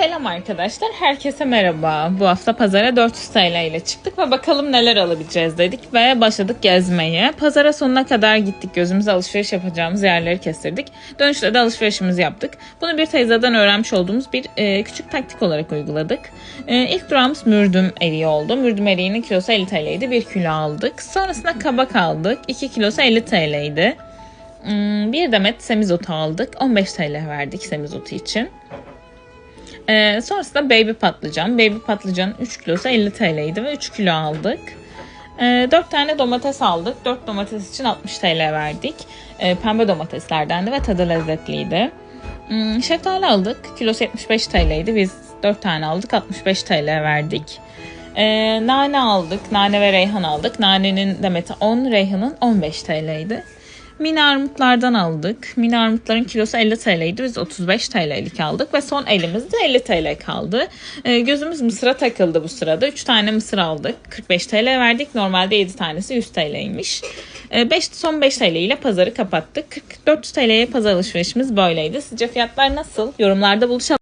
Selam arkadaşlar, herkese merhaba. Bu hafta pazara 400 TL ile çıktık ve bakalım neler alabileceğiz dedik ve başladık gezmeye. Pazara sonuna kadar gittik, gözümüze alışveriş yapacağımız yerleri kestirdik. Dönüşte de alışverişimizi yaptık. Bunu bir teyzeden öğrenmiş olduğumuz bir e, küçük taktik olarak uyguladık. E, ilk durağımız mürdüm eriği oldu. Mürdüm eriğinin kilosu 50 TL'ydi, 1 kilo aldık. Sonrasında kabak aldık, 2 kilosu 50 TL'ydi. Hmm, Bir demet semizotu aldık, 15 TL verdik semizotu için. Ee, sonrasında baby patlıcan. Baby patlıcanın 3 kilosu 50 TL'ydi ve 3 kilo aldık. Ee, 4 tane domates aldık. 4 domates için 60 TL verdik. Ee, pembe domateslerdendi ve tadı lezzetliydi. Hmm, şeftali aldık. Kilosu 75 TL'ydi. Biz 4 tane aldık. 65 TL verdik. Ee, nane aldık. Nane ve reyhan aldık. Nanenin demeti 10, reyhanın 15 TL'ydi. Mini armutlardan aldık. Mini armutların kilosu 50 TL'ydi. Biz 35 TL'lik aldık ve son elimizde 50 TL kaldı. Ee, gözümüz mısıra takıldı bu sırada. 3 tane mısır aldık. 45 TL verdik. Normalde 7 tanesi 100 TL'ymiş. Ee, 5, son 5 TL ile pazarı kapattık. 44 TL'ye pazar alışverişimiz böyleydi. Sizce fiyatlar nasıl? Yorumlarda buluşalım.